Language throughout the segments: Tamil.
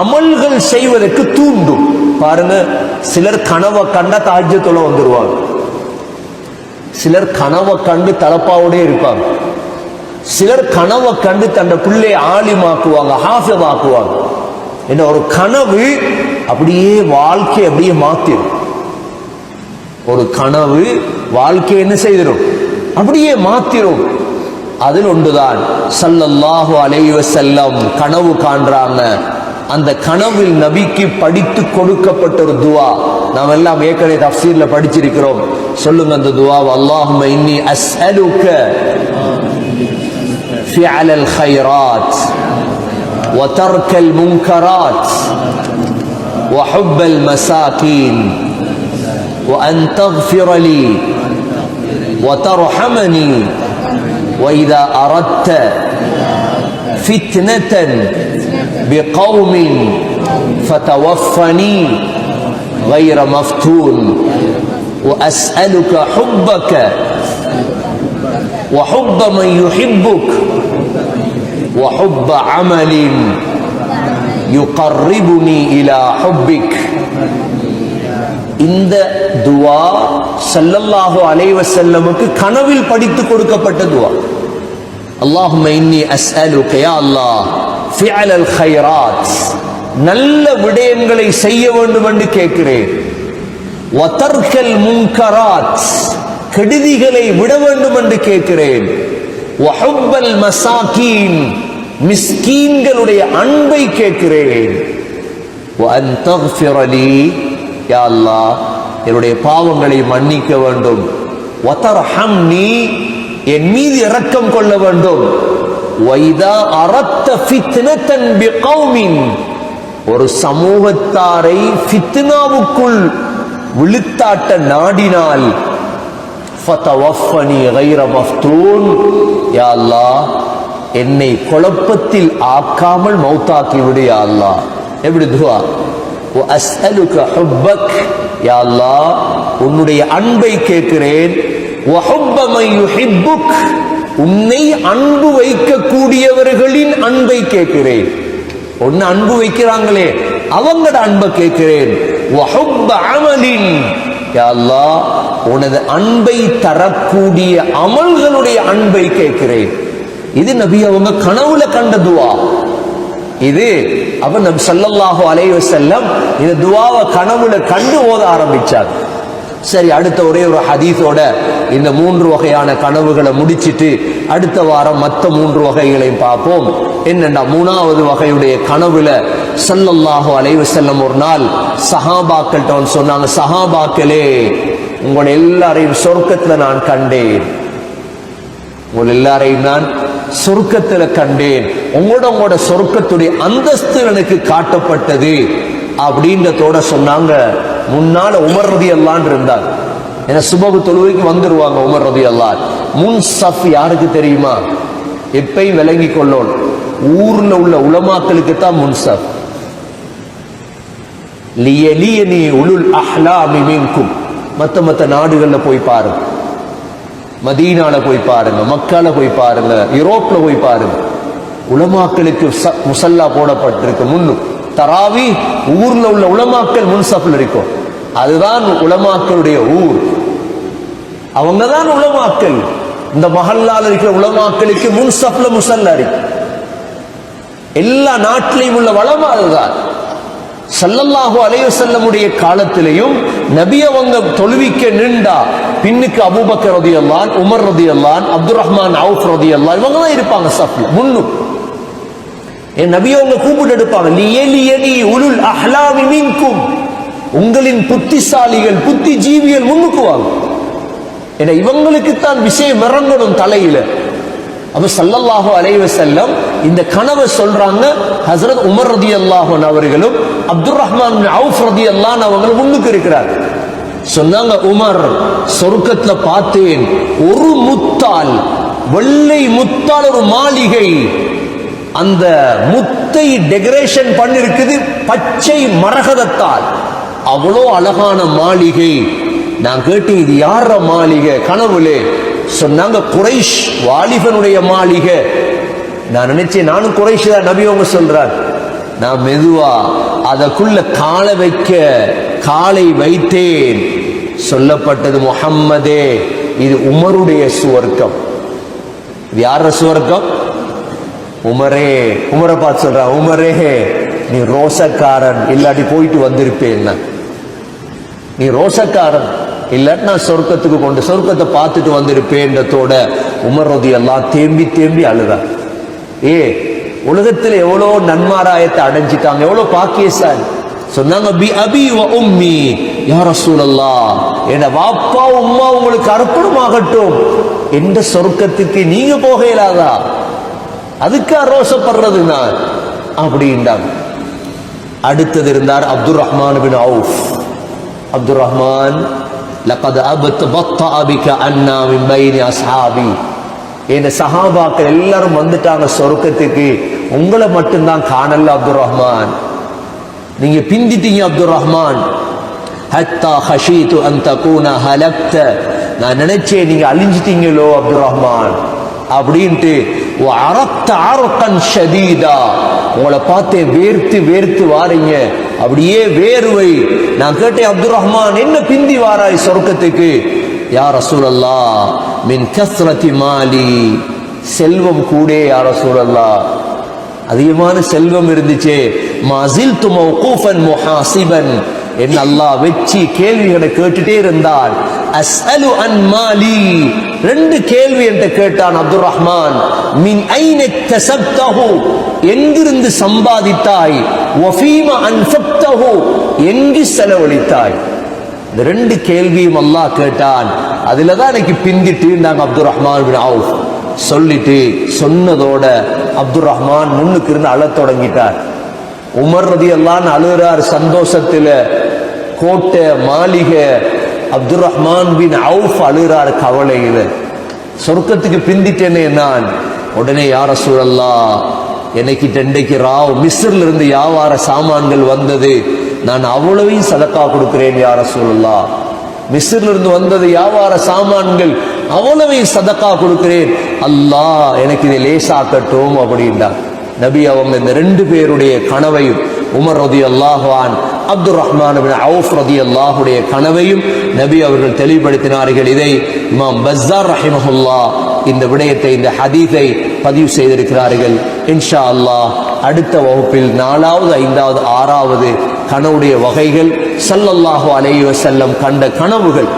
அமல்கள் செய்வதற்கு தூண்டும் பாருங்க சிலர் கனவை கண்ட தாஜ்யத்தோட வந்துருவாங்க. சிலர் கனவை கண்டு தலப்பாவோட இருப்பாங்க. சிலர் கனவை கண்டு தன்னை பிள்ளை ஆலிமாக்குவாங்க ஹாஃபிதாக்குவாங்க என்ன ஒரு கனவு அப்படியே வாழ்க்கை அப்படியே மாத்திரும். ஒரு கனவு வாழ்க்கை என்ன செய்திடும் அப்படியே மாத்திரும். அதில் ஒன்றுதான் சல்லல்லாஹு அலைவ செல்லம் கனவு காண்றாங்க. அந்த கனவில் நபிக்கு படித்து கொடுக்கப்பட்ட ஒரு துவா நாம் எல்லாம் ஏற்கனவே தஃசீர்ல படிச்சிருக்கிறோம் சொல்லுங்க அந்த துவா அல்லாஹும்ம இன்னி அஸ்அலுக فعل الخيرات وترك المنكرات وحب المساكين وأن تغفر لي وترحمني وإذا أردت فتنة بقوم فتوفني غير مفتون وأسألك حبك وحب من يحبك وحب عمل يقربني إلى حبك இந்த துவா ஸல்லல்லாஹு அலைஹி வஸல்லமுக்கு கனவில் படித்து கொடுக்கப்பட்ட துவா அல்லாஹும்ம இன்னி அஸ்அலுக யா அல்லாஹ் ஃபியலல் ஹைராத் நல்ல விடயங்களை செய்ய வேண்டும் என்று கேட்கிறேன். வதர்கல் முன்கராத் கெடுதிகளை விட வேண்டும் என்று கேட்கிறேன். வஹுப்பல் மசாக்கீன் மிஸ்கீன்களுடைய அன்பை கேட்கிறேன். வஅன் தக்ஃபிரலி யா அல்லாஹ் என்னுடைய பாவங்களை மன்னிக்க வேண்டும். வதர்ஹம்னி என் மீது இரக்கம் கொள்ள வேண்டும். வைதா அரத்த ஃபித்னத்தன் பிகௌமின். ஒரு சமூகத்தாரை ஃபித்னாவுக்குள் விழுத்தாட்ட நாடினால் ஃபதவஃபனி கைர மஃப்தூன் யா என்னை குழப்பத்தில் ஆக்காமல் மௌத்தாக்கி விடு யா அல்லாஹ். எப்படி துவா? அஸ்அலுக ஹுப்பக். யா அல்லாஹ் உன்னுடைய அன்பை கேட்கிறேன். வஹுப்ப மை யுஹிப்புக் உன்னை அன்பு வைக்கக்கூடியவர்களின் அன்பை கேட்கிறேன். ஒன்னு அன்பு வைக்கிறாங்களே அவங்களோட அன்பை கேட்கிறேன். அமலின். அல்லா உனது அன்பை தரக்கூடிய அமல்களுடைய அன்பை கேட்கிறேன். இது நபி அவங்க கனவுல கண்ட துவா. இது அவன் நம் சல்லல்லாஹு அலைவ செல்லம் இந்த துவாவை கனவுல கண்டு ஓத ஆரம்பிச்சார் சரி அடுத்த ஒரே ஒரு ஹதீஸோட இந்த மூன்று வகையான கனவுகளை முடிச்சிட்டு அடுத்த வாரம் மற்ற மூன்று வகைகளையும் பார்ப்போம். என்னென்னா மூணாவது வகையுடைய கனவுல ஸல்லல்லாஹு அலைவு செல்லும் ஒரு நாள் சஹாபாக்கள்கிட்ட வந்து சொன்னாங்க சஹாபாக்களே உங்களை எல்லாரையும் சொர்க்கத்தில் நான் கண்டேன். உங்கள் எல்லாரையும் நான் சொர்க்கத்தில் கண்டேன். உங்களோட உங்களோட சொர்க்கத்துடைய அந்தஸ்து எனக்கு காட்டப்பட்டது. அப்படின்றதோட சொன்னாங்க. முன்னால உமர் ரதி அல்லான் இருந்தார். ஏன்னா சுபகு தொழுவைக்கு வந்துருவாங்க உமர் ரதி அல்லான் முன் சஃப் யாருக்கு தெரியுமா? எப்பையும் விளங்கி கொள்ளோம். ஊர்ல உள்ள உலமாக்களுக்கு தான் முன் சஃப். லியலியனி உளுல் அஹ்லாமி மின்கும். மத்த மத்த நாடுகள்ல போய் பாருங்க. மதீனால போய் பாருங்க. மக்கால போய் பாருங்க. யூரோப்ல போய் பாருங்க. உலமாக்களுக்கு முசல்லா போடப்பட்டிருக்கு முன்னும். தராவி ஊர்ல உள்ள உலமாக்கள் முன்சப்ல இருக்கும். அதுதான் உலமாக்களுடைய ஊர். அவங்க தான் உலமாக்கள். இந்த மஹல்லால் இருக்கிற உலமாக்களுக்கு முன்சப்ல முசல்லா இருக்கு எல்லா நாட்டிலையும் உள்ள வளமா அதுதான். சல்லல்லாஹு அலைய செல்லமுடைய காலத்திலையும் நபி அவங்க தொழுவிக்க நின்றா பின்னுக்கு அபூபக்கர் ரதியல்லான் உமர் ரதியல்லான் அப்துல் ரஹ்மான் அவுஃப் ரதியல்லான் இவங்க தான் இருப்பாங்க சப்ல முன்னும் என் நபி அவங்க கூப்பிட்டு எடுப்பாங்க லியலியனி உலுல் அஹ்லாமி மின்கும். உங்களின் புத்திசாலிகள் புத்தி ஜீவிகள் ஏன்னா இவங்களுக்கு தான் விஷயம் இறங்கணும் தலையில. அப்ப சல்லல்லாஹு அலைவ செல்லம் இந்த கனவை சொல்றாங்க ஹஸ்ரத் உமர் ரதி அல்லாஹன் அவர்களும் அப்துல் ரஹ்மான் அவுஃப் ரதியல்லான் அவங்களும் முன்னுக்கு இருக்கிறார். சொன்னாங்க உமர் சொர்க்கத்துல பார்த்தேன் ஒரு முத்தால் வெள்ளை முத்தால் ஒரு மாளிகை. அந்த முத்தை டெக்கரேஷன் பண்ணிருக்குது பச்சை மரகதத்தால். அவ்வளோ அழகான மாளிகை. நான் கேட்டேன் இது யார மாளிகை? கனவுலே. சொன்னாங்க குறைஷ் வாலிபனுடைய மாளிகை. நான் நினைச்சேன் நானும் குறைஷ் தான். நபி அவங்க சொல்றார் நான் மெதுவா அதற்குள்ள காலை வைக்க காலை வைத்தேன். சொல்லப்பட்டது முகம்மதே இது உமருடைய சுவர்க்கம். இது யார சுவர்க்கம்? உமரே. உமரை பார்த்து சொல்றான் உமரே நீ ரோசக்காரன் இல்லாட்டி போயிட்டு வந்திருப்பேன். நீ ரோசக்காரன் இல்லாட்டி நான் சொர்க்கத்துக்கு கொண்டு சொர்க்கத்தை பார்த்துட்டு வந்திருப்பேன்றதோட உமர் ரதி எல்லாம் தேம்பி தேம்பி அழுதா ஏ உலகத்தில் எவ்வளோ நன்மாராயத்தை அடைஞ்சிட்டாங்க எவ்வளோ பாக்கியசாலி. சொன்னாங்க பி அபி வ உம்மி யா சூழல்லா என் வாப்பா உம்மா உங்களுக்கு அர்ப்பணமாகட்டும். எந்த சொர்க்கத்துக்கு நீங்க போக இயலாதா அதுக்கா ரோசப்படுறது நான். அப்படின்றாங்க. அடுத்தது இருந்தார் Abdul Rahman bin Awf. Abdul Rahman லகத் அபத் பத்தா பிக மின் பைனி அஸ்ஹாபி இந்த சஹாபாக்கள் எல்லாரும் வந்துட்டாங்க சொர்க்கத்துக்கு உங்களை மட்டும்தான் காணல அப்துல் ரஹ்மான் நீங்க பிந்திட்டீங்க அப்துல் ரஹ்மான் ஹத்தா ஹஷீது அந்த கூன ஹலக்த நான் நினைச்சேன் நீங்க அழிஞ்சிட்டீங்களோ அப்துல் ரஹ்மான் அப்படின்ட்டு அரத்த அரக்கன் ஷதீதா உங்களை பார்த்து வேர்த்து வேர்த்து வாரீங்க. அப்படியே வேர்வை. நான் கேட்டேன் அப்துல் ரஹ்மான் என்ன பிந்தி வாராய் சொர்க்கத்துக்கு? யா ரசூலல்லா மின் கஸ்ரதி மாலி. செல்வம் கூடே யா ரசூலல்லா அதிகமான செல்வம் இருந்துச்சே. மாசில் துமௌகூஃபன் முஹாசிபன். என் அல்லாஹ் வச்சு கேள்விகளை கேட்டுட்டே இருந்தால் அஸ்அலு அன் மாலி. ரெண்டு கேள்வி என்று கேட்டான் அப்துல் ரஹ்மான் மின் ஐன கசப்தஹு எங்கிருந்து சம்பாதித்தாய்? வஃபீம அன்ஃபக்தஹு எங்கு செலவழித்தாய்? இந்த ரெண்டு கேள்வியும் அல்லாஹ் கேட்டான். அதுல தான் எனக்கு பிந்திட்டு நாங்க அப்துல் ரஹ்மான் பின் அவுஃப். சொல்லிட்டு சொன்னதோட அப்துல் ரஹ்மான் முன்னுக்கு இருந்து அழத் தொடங்கிட்டார். உமர் ரதி எல்லாம் அழுகிறார் சந்தோஷத்துல. கோட்டை மாளிகை அப்துல் ரஹ்மான் பின் அவுஃப் அழுகிறார் கவலையில். சொர்க்கத்துக்கு பிந்திட்டேனே நான். உடனே யார சூழல்லா என்னைக்கு டெண்டைக்கு ராவ் மிஸ்ரில் இருந்து வியாபார சாமான்கள் வந்தது. நான் அவ்வளவையும் சதக்கா கொடுக்கிறேன் யார சூழல்லா மிஸ்ரில் இருந்து வந்தது வியாபார சாமான்கள் அவ்வளவையும் சதக்கா கொடுக்கிறேன். அல்லாஹ் எனக்கு இதை லேசாக்கட்டும் அப்படின்டா நபி அவங்க இந்த ரெண்டு பேருடைய கனவையும் உமர் ரதி அல்லாஹான் அப்துல் ரஹ்மான் அவுஃப் ரதி அல்லாஹுடைய கனவையும் நபி அவர்கள் தெளிவுபடுத்தினார்கள். இதை இமாம் பஸ்ஸார் ரஹிமஹுல்லா இந்த விடயத்தை இந்த ஹதீஸை பதிவு செய்திருக்கிறார்கள். இன்ஷா அல்லாஹ் அடுத்த வகுப்பில் நாலாவது ஐந்தாவது ஆறாவது கனவுடைய வகைகள் சல்லல்லாஹு அலைஹி செல்லம் கண்ட கனவுகள்.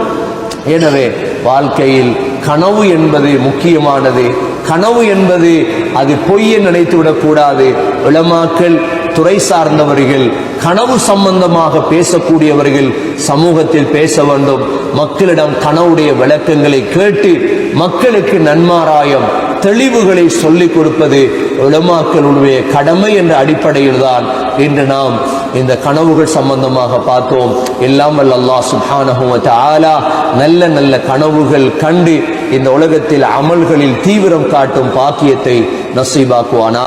எனவே வாழ்க்கையில் கனவு என்பது முக்கியமானது. கனவு என்பது அது பொய்யை நினைத்து விடக்கூடாது உலமாக்கள் துறை சார்ந்தவர்கள் கனவு சம்பந்தமாக பேசக்கூடியவர்கள் சமூகத்தில் பேச வேண்டும். மக்களிடம் கனவுடைய விளக்கங்களை கேட்டு மக்களுக்கு நன்மாராயம் தெளிவுகளை சொல்லிக் கொடுப்பது உளமாக்களுடைய கடமை என்ற அடிப்படையில் தான் இன்று நாம் இந்த கனவுகள் சம்பந்தமாக பார்த்தோம். எல்லாம் அல்லா அல்லாஹ் சுப்ஹானஹு நல்ல நல்ல கனவுகள் கண்டு இந்த உலகத்தில் அமல்களில் தீவிரம் காட்டும் பாக்கியத்தை நசீபாக்குவானா.